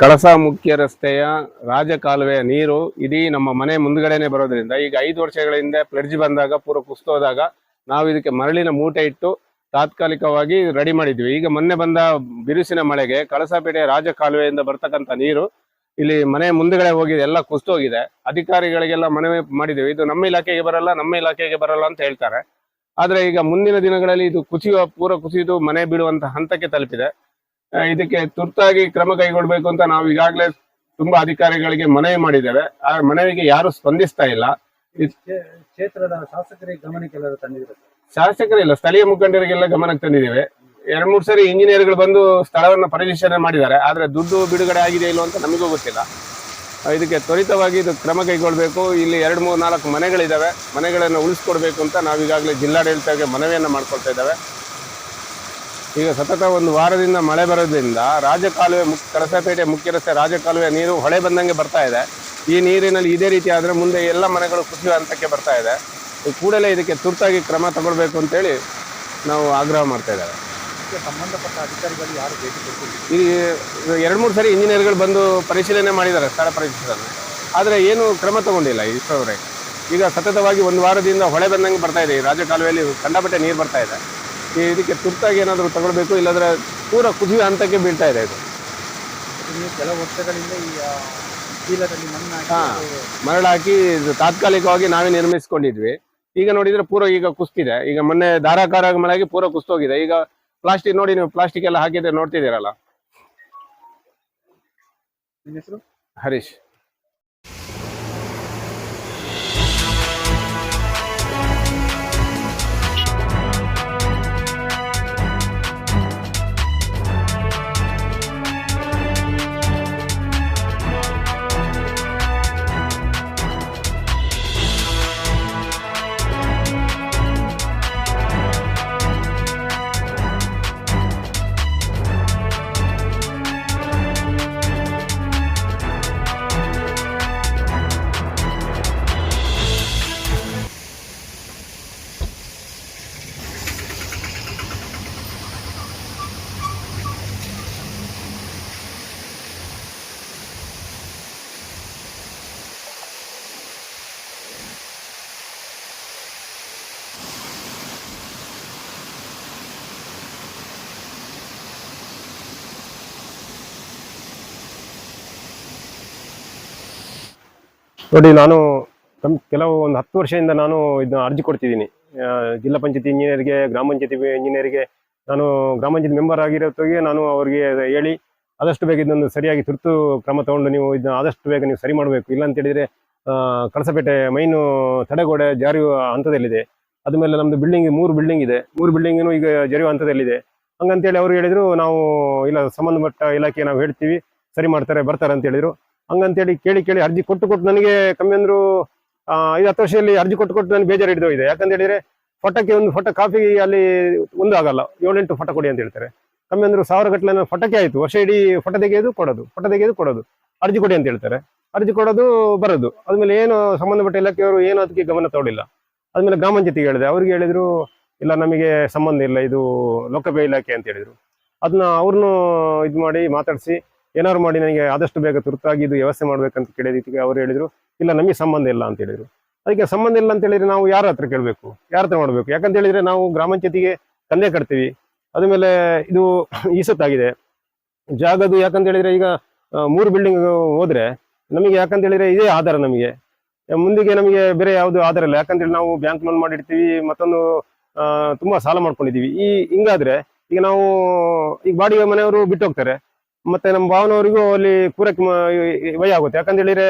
ಕಳಸ ಮುಖ್ಯ ರಸ್ತೆಯ ರಾಜಕಾಲುವೆಯ ನೀರು ಇಡೀ ನಮ್ಮ ಮನೆ ಮುಂದ್ಗಡೆನೆ ಬರೋದ್ರಿಂದ, ಈಗ ಐದು ವರ್ಷಗಳ ಹಿಂದೆ ಫ್ಲಡ್ಜ್ ಬಂದಾಗ ಪೂರ ಕುಸ್ತೋದಾಗ ನಾವು ಇದಕ್ಕೆ ಮರಳಿನ ಮೂಟೆ ಇಟ್ಟು ತಾತ್ಕಾಲಿಕವಾಗಿ ರೆಡಿ ಮಾಡಿದ್ವಿ. ಈಗ ಮೊನ್ನೆ ಬಂದ ಬಿರುಸಿನ ಮಳೆಗೆ ಕಳಸಪೇಟೆ ರಾಜಕಾಲುವೆಯಿಂದ ಬರ್ತಕ್ಕಂಥ ನೀರು ಇಲ್ಲಿ ಮನೆ ಮುಂದ್ಗಡೆ ಹೋಗಿದೆ, ಎಲ್ಲ ಕುಸ್ತೋಗಿದೆ ಅಧಿಕಾರಿಗಳಿಗೆಲ್ಲ ಮನವಿ ಮಾಡಿದ್ದೀವಿ ಇದು ನಮ್ಮ ಇಲಾಖೆಗೆ ಬರಲ್ಲ, ನಮ್ಮ ಇಲಾಖೆಗೆ ಬರಲ್ಲ ಅಂತ ಹೇಳ್ತಾರೆ. ಆದ್ರೆ ಈಗ ಮುಂದಿನ ದಿನಗಳಲ್ಲಿ ಇದು ಕುಸಿಯುವ ಪೂರ ಕುಸಿದು ಮನೆ ಬೀಳುವಂತ ಹಂತಕ್ಕೆ ತಲುಪಿದೆ. ಇದಕ್ಕೆ ತುರ್ತಾಗಿ ಕ್ರಮ ಕೈಗೊಳ್ಬೇಕು ಅಂತ ನಾವು ಈಗಾಗಲೇ ತುಂಬಾ ಅಧಿಕಾರಿಗಳಿಗೆ ಮನವಿ ಮಾಡಿದ್ದೇವೆ. ಆ ಮನವಿಗೆ ಯಾರು ಸ್ಪಂದಿಸ್ತಾ ಇಲ್ಲ. ಕ್ಷೇ- ಕ್ಷೇತ್ರದ ಶಾಸಕರಿಗೆ ಗಮನಕ್ಕೆ ಶಾಸಕರೇ ಇಲ್ಲ ಸ್ಥಳೀಯ ಮುಖಂಡರಿಗೆಲ್ಲ ಗಮನಕ್ಕೆ ತಂದಿದ್ದೇವೆ. ಎರಡ್ ಮೂರು ಸರಿ ಇಂಜಿನಿಯರ್ಗಳು ಬಂದು ಸ್ಥಳವನ್ನು ಪರಿಶೀಲನೆ ಮಾಡಿದ್ದಾರೆ. ಆದ್ರೆ ದುಡ್ಡು ಬಿಡುಗಡೆ ಆಗಿದೆ ಇಲ್ಲೋ ಅಂತ ನಮಗೂ ಗೊತ್ತಿಲ್ಲ. ಇದಕ್ಕೆ ತ್ವರಿತವಾಗಿ ಇದು ಕ್ರಮ ಕೈಗೊಳ್ಬೇಕು. ಇಲ್ಲಿ ಎರಡು ಮೂರು ನಾಲ್ಕು ಮನೆಗಳಿದ್ದಾವೆ ಮನೆಗಳನ್ನು ಉಳಿಸ್ಕೊಡ್ಬೇಕು ಅಂತ ನಾವೀಗಾಗಲೇ ಜಿಲ್ಲಾಡಳಿತಕ್ಕೆ ಮನವಿಯನ್ನು ಮಾಡ್ಕೊಳ್ತಾ ಇದ್ದೇವೆ. ಈಗ ಸತತ ಒಂದು ವಾರದಿಂದ ಮಳೆ ಬರೋದ್ರಿಂದ ರಾಜಕಾಲುವೆ ಮುಕ್ ಕಳಸಪೇಟೆ ಮುಖ್ಯ ರಸ್ತೆ ರಾಜಕಾಲುವೆ ನೀರು ಹೊಳೆ ಬಂದಂಗೆ ಬರ್ತಾ ಇದೆ. ಈ ನೀರಿನಲ್ಲಿ ಇದೇ ರೀತಿ ಆದರೆ ಮುಂದೆ ಎಲ್ಲ ಮನೆಗಳು ಕುಸಿಯುವ ಹಂತಕ್ಕೆ ಬರ್ತಾ ಇದೆ. ಕೂಡಲೇ ಇದಕ್ಕೆ ತುರ್ತಾಗಿ ಕ್ರಮ ತಗೊಳ್ಬೇಕು ಅಂತೇಳಿ ನಾವು ಆಗ್ರಹ ಮಾಡ್ತಾ ಇದ್ದೇವೆ. ಇದಕ್ಕೆ ಸಂಬಂಧಪಟ್ಟ ಅಧಿಕಾರಿಗಳು ಯಾರು ಭೇಟಿ ಈ ಎರಡು ಮೂರು ಸರಿ ಇಂಜಿನಿಯರ್ಗಳು ಬಂದು ಪರಿಶೀಲನೆ ಮಾಡಿದ್ದಾರೆ ಸ್ಥಳ ಪರಿಶೀಲನೆ. ಆದರೆ ಏನು ಕ್ರಮ ತಗೊಂಡಿಲ್ಲ ಇಷ್ಟರವರೆಗೆ. ಈಗ ಸತತವಾಗಿ ಒಂದು ವಾರದಿಂದ ಹೊಳೆ ಬಂದಂಗೆ ಬರ್ತಾ ಇದೆ. ಈ ರಾಜಕಾಲುವೆಯಲ್ಲಿ ಕಂಡಪಟ್ಟೆ ನೀರು ಬರ್ತಾ ಇದೆ. ಈ ಇದಕ್ಕೆ ತುರ್ತಾಗಿ ಏನಾದರೂ ತಗೊಳ್ಬೇಕು ಇಲ್ಲಾಂದ್ರೆ ಪೂರ ಕುದಿಯುವ ಹಂತಕ್ಕೆ ಬೀಳ್ತಾ ಇದೆ ಇದು. ಮತ್ತು ಕೆಲವು ವರ್ಷಗಳಿಂದ ಈ ಆ, ಚೀಲದಲ್ಲಿ ಮಣ್ಣು ಹಾಕಿ ಹಾ. ಅದು ಮರಳು ಹಾಕಿ ಇದು ತಾತ್ಕಾಲಿಕವಾಗಿ ನಾವೇ ನಿರ್ಮಿಸ್ಕೊಂಡಿದ್ವಿ. ಈಗ ನೋಡಿದ್ರೆ ಪೂರ ಈಗ ಕುಸ್ತಿದೆ. ಈಗ ಮೊನ್ನೆ ಧಾರಾಕಾರ ಮಳೆಯಾಗಿ ಪೂರ ಕುಸ್ತೋಗಿದೆ. ಈಗ ಪ್ಲಾಸ್ಟಿಕ್ ನೋಡಿ ನೀವು ಪ್ಲಾಸ್ಟಿಕ್ ಎಲ್ಲ ಹಾಕಿದ್ರೆ ನೋಡ್ತಿದ್ದೀರಲ್ಲ? ನಿಮ್ಮ ಹೆಸರು? ಹರೀಶ್. ನೋಡಿ, ನಾನು ಕೆಲವು ಒಂದು ಹತ್ತು ವರ್ಷದಿಂದ ನಾನು ಇದನ್ನ ಅರ್ಜಿ ಕೊಡ್ತಿದ್ದೀನಿ. ಜಿಲ್ಲಾ ಪಂಚಾಯತಿ ಇಂಜಿನಿಯರ್ಗೆ, ಗ್ರಾಮ ಪಂಚಾಯತಿ ಇಂಜಿನಿಯರ್ಗೆ. ನಾನು ಗ್ರಾಮ ಪಂಚಾಯತ್ ಮೆಂಬರ್ ಆಗಿರೋತ್ತಿಗೆ ನಾನು ಅವರಿಗೆ ಹೇಳಿ, ಆದಷ್ಟು ಬೇಗ ಇದನ್ನು ಸರಿಯಾಗಿ ತುರ್ತು ಕ್ರಮ ತಗೊಂಡು ನೀವು ಇದನ್ನ ಆದಷ್ಟು ಬೇಗ ನೀವು ಸರಿ ಮಾಡಬೇಕು. ಇಲ್ಲ ಅಂತ ಹೇಳಿದ್ರೆ ಕಳಸಪೇಟೆ ಮೈನು ತಡೆಗೋಡೆ ಜಾರಿಯುವ ಹಂತದಲ್ಲಿದೆ. ಅದ್ಮೇಲೆ ಬಿಲ್ಡಿಂಗ್ ಮೂರು ಬಿಲ್ಡಿಂಗ್ ಇದೆ. ಮೂರು ಬಿಲ್ಡಿಂಗ್ನು ಈಗ ಜರಿಯುವ ಹಂತದಲ್ಲಿದೆ. ಹಂಗಂತೇಳಿ ಅವರು ಹೇಳಿದ್ರು, ನಾವು ಇಲ್ಲ ಸಂಬಂಧಪಟ್ಟ ಇಲಾಖೆ ನಾವು ಹೇಳ್ತೀವಿ, ಸರಿ ಮಾಡ್ತಾರೆ, ಬರ್ತಾರೆ ಅಂತ ಹೇಳಿದ್ರು ಹಂಗಂತೇಳಿ ಕೇಳಿ ಕೇಳಿ ಅರ್ಜಿ ಕೊಟ್ಟು ಕೊಟ್ಟು ನನಗೆ ಕಮ್ಮಿ ಅಂದ್ರು ಐದು ಹತ್ತು ವರ್ಷದಲ್ಲಿ ಅರ್ಜಿ ಕೊಟ್ಟು ಕೊಟ್ಟು ನನಗೆ ಬೇಜಾರು ಹಿಡಿದು ಇದೆ. ಯಾಕಂತ ಹೇಳಿದ್ರೆ ಫೋಟೋಕ್ಕೆ ಒಂದು ಫೋಟೋ ಕಾಫಿ ಅಲ್ಲಿ ಒಂದು ಆಗಲ್ಲ, ಏಳೆಂಟು ಫೋಟೋ ಕೊಡಿ ಅಂತ ಹೇಳ್ತಾರೆ. ಕಮ್ಮಿ ಅಂದ್ರು ಸಾವಿರ ಗಟ್ಟಲೆ ಫೋಟೋಕ್ಕೆ ಆಯ್ತು. ವರ್ಷ ಇಡೀ ಫೋಟೋ ತೆಗೆಯೋದು ಕೊಡೋದು, ಫೋಟೋ ತೆಗೆಯೋದು ಕೊಡೋದು, ಅರ್ಜಿ ಕೊಡಿ ಅಂತ ಹೇಳ್ತಾರೆ. ಅರ್ಜಿ ಕೊಡೋದು ಬರೋದು. ಅದ್ಮೇಲೆ ಏನು ಸಂಬಂಧಪಟ್ಟ ಇಲಾಖೆಯವರು ಏನು ಅದಕ್ಕೆ ಗಮನ ತಗೊಳ್ಳಿಲ್ಲ ಅದ್ಮೇಲೆ ಗ್ರಾಮ ಪಂಚಾಯತಿಗೆ ಹೇಳಿದೆ. ಅವ್ರಿಗೆ ಹೇಳಿದ್ರು, ಇಲ್ಲ ನಮಗೆ ಸಂಬಂಧ ಇಲ್ಲ, ಇದು ಲೋಕಪೇ ಇಲಾಖೆ ಅಂತ ಹೇಳಿದ್ರು. ಅದನ್ನ ಅವ್ರನ್ನೂ ಇದು ಮಾಡಿ ಮಾತಾಡಿಸಿ ಏನಾದ್ರು ಮಾಡಿ ನನಗೆ ಆದಷ್ಟು ಬೇಗ ತುರ್ತಾಗಿ ಇದು ವ್ಯವಸ್ಥೆ ಮಾಡ್ಬೇಕಂತ ಕೇಳಿದಕ್ಕೆ ಅವ್ರು ಹೇಳಿದ್ರು, ಇಲ್ಲ, ನಮಗೆ ಸಂಬಂಧ ಇಲ್ಲ ಅಂತ ಹೇಳಿದ್ರು. ಅದಕ್ಕೆ ಸಂಬಂಧ ಇಲ್ಲ ಅಂತ ಹೇಳಿದ್ರೆ ನಾವು ಯಾರ ಹತ್ರ ಕೇಳಬೇಕು? ಯಾರ ಹತ್ರ ಮಾಡಬೇಕು? ಯಾಕಂತ ಹೇಳಿದ್ರೆ ನಾವು ಗ್ರಾಮ ಪಂಚಾಯತಿಗೆ ತಂದೆ ಕಟ್ತೀವಿ. ಅದ್ಮೇಲೆ ಇದು ಈಸತ್ತಾಗಿದೆ. ಜಾಗದು ಯಾಕಂತ ಹೇಳಿದ್ರೆ ಈಗ ಮೂರು ಬಿಲ್ಡಿಂಗ್ ಹೋದ್ರೆ ನಮಗೆ ಯಾಕಂತ ಹೇಳಿದ್ರೆ ಇದೇ ಆಧಾರ ನಮಗೆ. ಮುಂದಿಗೆ ನಮಗೆ ಬೇರೆ ಯಾವುದು ಆಧಾರ ಇಲ್ಲ. ಯಾಕಂತೇಳಿ ನಾವು ಬ್ಯಾಂಕ್ ಲೋನ್ ಮಾಡಿರ್ತೀವಿ, ಮತ್ತೊಂದು ತುಂಬಾ ಸಾಲ ಮಾಡ್ಕೊಂಡಿದೀವಿ ಈ, ಹಿಂಗಾದ್ರೆ ಈಗ ನಾವು, ಈಗ ಬಾಡಿಗೆ ಮನೆಯವರು ಬಿಟ್ಟು ಹೋಗ್ತಾರೆ ಮತ್ತೆ ನಮ್ಮ ಭಾವನವರಿಗೂ ಅಲ್ಲಿ ಪೂರೈಕೆ ಮ- ಈ- ವಯ ಆಗುತ್ತೆ ಯಾಕಂತ ಹೇಳಿದ್ರೆ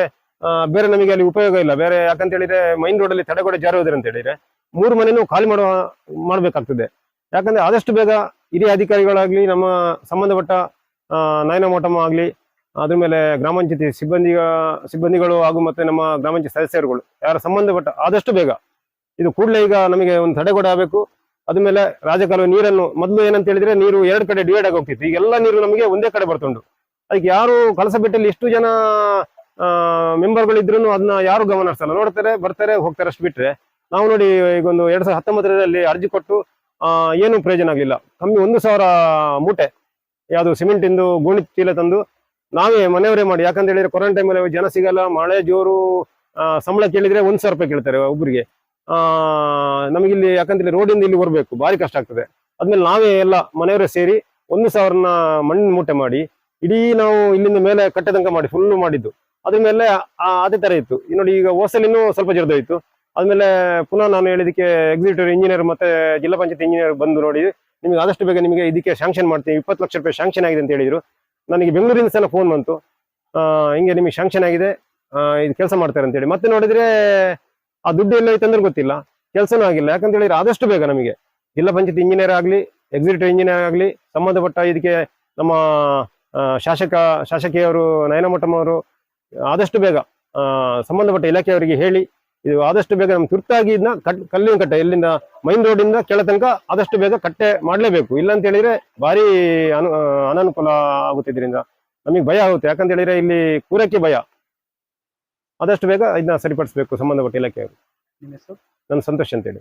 ಬೇರೆ ನಮಗೆ ಅಲ್ಲಿ ಉಪಯೋಗ ಇಲ್ಲ. ಬೇರೆ ಯಾಕಂತ ಹೇಳಿದ್ರೆ ಮೈನ್ ರೋಡ್ ಅಲ್ಲಿ ತಡೆಗೋಡೆ ಜಾರಿ ಹೋದ್ರೆ ಅಂತ ಹೇಳಿದ್ರೆ ಮೂರು ಮನೆನೂ ಖಾಲಿ ಮಾಡುವ, ಮಾಡ್ಬೇಕಾಗ್ತದೆ. ಯಾಕಂದ್ರೆ ಆದಷ್ಟು ಬೇಗ ಹಿರಿಯ ಅಧಿಕಾರಿಗಳಾಗ್ಲಿ, ನಮ್ಮ ಸಂಬಂಧಪಟ್ಟ ನಾಯನ ಮೋಟಮ್ಮ ಆಗ್ಲಿ, ಅದ್ರ ಮೇಲೆ ಗ್ರಾಮ ಪಂಚಾಯತಿ ಸಿಬ್ಬಂದಿ ಸಿಬ್ಬಂದಿಗಳು ಹಾಗೂ ಮತ್ತೆ ನಮ್ಮ ಗ್ರಾಮ ಸದಸ್ಯರುಗಳು, ಯಾರ ಸಂಬಂಧಪಟ್ಟ ಆದಷ್ಟು ಬೇಗ ಇದು ಕೂಡಲೇ ಈಗ ನಮಗೆ ಒಂದು ತಡೆಗೋಡೆ ಆಗಬೇಕು. ಅದ್ಮೇಲೆ ರಾಜಕಾಲುವೆ ನೀರನ್ನು ಮೊದಲು ಏನಂತ ಹೇಳಿದ್ರೆ ನೀರು ಎರಡು ಕಡೆ ಡಿವೈಡ್ ಆಗಿ ಹೋಗ್ತಿತ್ತು. ಈಗೆಲ್ಲ ನೀರು ನಮಗೆ ಒಂದೇ ಕಡೆ ಬರ್ತುಂಟು ಅದಕ್ಕೆ ಯಾರು ಕಳಸಬೆಟ್ಟಲ್ಲಿ ಎಷ್ಟು ಜನ ಮೆಂಬರ್ಗಳು ಇದ್ರು ಅದನ್ನ ಯಾರು ಗಮನಿಸಲ್ಲ ನೋಡ್ತಾರೆ ಬರ್ತಾರೆ ಹೋಗ್ತಾರೆ ಅಷ್ಟು ಬಿಟ್ರೆ. ನಾವು ನೋಡಿ ಈಗ ಒಂದು ಎರಡ್ ಸಾವಿರದ ಹತ್ತೊಂಬತ್ತರಲ್ಲಿ ಅರ್ಜಿ ಕೊಟ್ಟು ಆ, ಏನು ಪ್ರಯೋಜನ ಆಗಲಿಲ್ಲ. ಕಮ್ಮಿ ಒಂದು ಸಾವಿರ ಮೂಟೆ ಯಾವುದು ಸಿಮೆಂಟ್ ಇಂದು ಗೋಣಿ ಚೀಲ ತಂದು ನಾವೇ ಮನೆಯವರೇ ಮಾಡಿ. ಯಾಕಂತ ಹೇಳಿದ್ರೆ ಕೊರೋನಾ ಟೈಮಲ್ಲಿ ಜನ ಸಿಗಲ್ಲ ಮಳೆ ಜೋರು ಸಂಬಳ ಕೇಳಿದ್ರೆ ಒಂದ್ ಸಾವಿರ ರೂಪಾಯಿ ಕೇಳ್ತಾರೆ ಒಬ್ರಿಗೆ. ಆ ನಮಗಿಲ್ಲಿ ಯಾಕಂದ್ರೆ ರೋಡಿಂದ ಇಲ್ಲಿ ಬರಬೇಕು ಭಾರಿ ಕಷ್ಟ ಆಗ್ತದೆ. ಅದ್ಮೇಲೆ ನಾವೇ ಎಲ್ಲ ಮನೆಯವರೇ ಸೇರಿ ಒಂದು ಸಾವಿರನ ಮಣ್ಣಿನ ಮೂಟೆ ಮಾಡಿ ಇಡೀ ನಾವು ಇಲ್ಲಿಂದ ಮೇಲೆ ಕಟ್ಟೆ ತನಕ ಮಾಡಿ ಫುಲ್ ಮಾಡಿದ್ದು. ಅದ್ರ ಮೇಲೆ ಆ, ಅದೇ ತರ ಇತ್ತು. ನೋಡಿ ಈಗ ಓಸಲಿನೂ ಸ್ವಲ್ಪ ಜರ್ದೋಯ್ತು ಆದ್ಮೇಲೆ ಪುನಃ ನಾನು ಹೇಳಿದಕ್ಕೆ ಎಕ್ಸಿಕ್ಯೂಟಿವ್ ಇಂಜಿನಿಯರ್ ಮತ್ತೆ ಜಿಲ್ಲಾ ಪಂಚಾಯತ್ ಇಂಜಿನಿಯರ್ ಬಂದು ನೋಡಿ ನಿಮಗೆ ಆದಷ್ಟು ಬೇಗ ನಿಮಗೆ ಇದಕ್ಕೆ ಶಾಂಕ್ಷನ್ ಮಾಡ್ತೀವಿ ಇಪ್ಪತ್ತು ಲಕ್ಷ ರೂಪಾಯಿ ಶಾಂಕ್ಷನ್ ಆಗಿದೆ ಅಂತ ಹೇಳಿದ್ರು. ನನಗೆ ಬೆಂಗಳೂರಿಂದ ಸಲ ಫೋನ್ ಬಂತು. ಆ, ಹಿಂಗೆ ನಿಮಗೆ ಶಾಂಕ್ಷನ್ ಆಗಿದೆ. ಆ, ಇದು ಕೆಲಸ ಮಾಡ್ತಾರೆ ಅಂತೇಳಿ ಮತ್ತೆ ನೋಡಿದ್ರೆ ಆ ದುಡ್ಡು ಎಲ್ಲ ಐತಂದ್ರೆ ಗೊತ್ತಿಲ್ಲ. ಕೆಲಸನೂ ಆಗಿಲ್ಲ. ಯಾಕಂತ ಹೇಳಿದ್ರೆ ಆದಷ್ಟು ಬೇಗ ನಮಗೆ. ಜಿಲ್ಲಾ ಪಂಚಾಯತ್ ಇಂಜಿನಿಯರ್ ಆಗಲಿ ಎಕ್ಸಿಕ್ಯೂಟಿವ್ ಇಂಜಿನಿಯರ್ ಆಗಲಿ, ಸಂಬಂಧಪಟ್ಟ ಇದಕ್ಕೆ ನಮ್ಮ ಶಾಸಕ, ಶಾಸಕಿಯವರು ನಯನಮಠಮ್ ಅವರು ಆದಷ್ಟು ಬೇಗ ಸಂಬಂಧಪಟ್ಟ ಇಲಾಖೆಯವರಿಗೆ ಹೇಳಿ, ಇದು ಆದಷ್ಟು ಬೇಗ ನಮ್ಗೆ ತುರ್ತಾಗಿ ಇದನ್ನ ಕಟ್, ಕಲ್ಲಿನ ಕಟ್ಟೆ ಇಲ್ಲಿಂದ ಮೈನ್ ರೋಡಿಂದ ಕೆಳ ತನಕ ಆದಷ್ಟು ಬೇಗ ಕಟ್ಟೆ ಮಾಡಲೇಬೇಕು. ಇಲ್ಲ ಅಂತ ಹೇಳಿದ್ರೆ ಭಾರಿ ಅನು, ಅನಾನುಕೂಲ ಆಗುತ್ತೆ ಇದರಿಂದ ನಮಗೆ ಭಯ ಆಗುತ್ತೆ. ಯಾಕಂತ ಹೇಳಿದ್ರೆ ಇಲ್ಲಿ ಕೂರಕ್ಕೆ ಭಯ. ಆದಷ್ಟು ಬೇಗ ಇದನ್ನ ಸರಿಪಡಿಸಬೇಕು ಸಂಬಂಧಪಟ್ಟ ಇಲಾಖೆಯವರು. ನನ್ನ ಸಂತೋಷ ಅಂತೇಳಿ.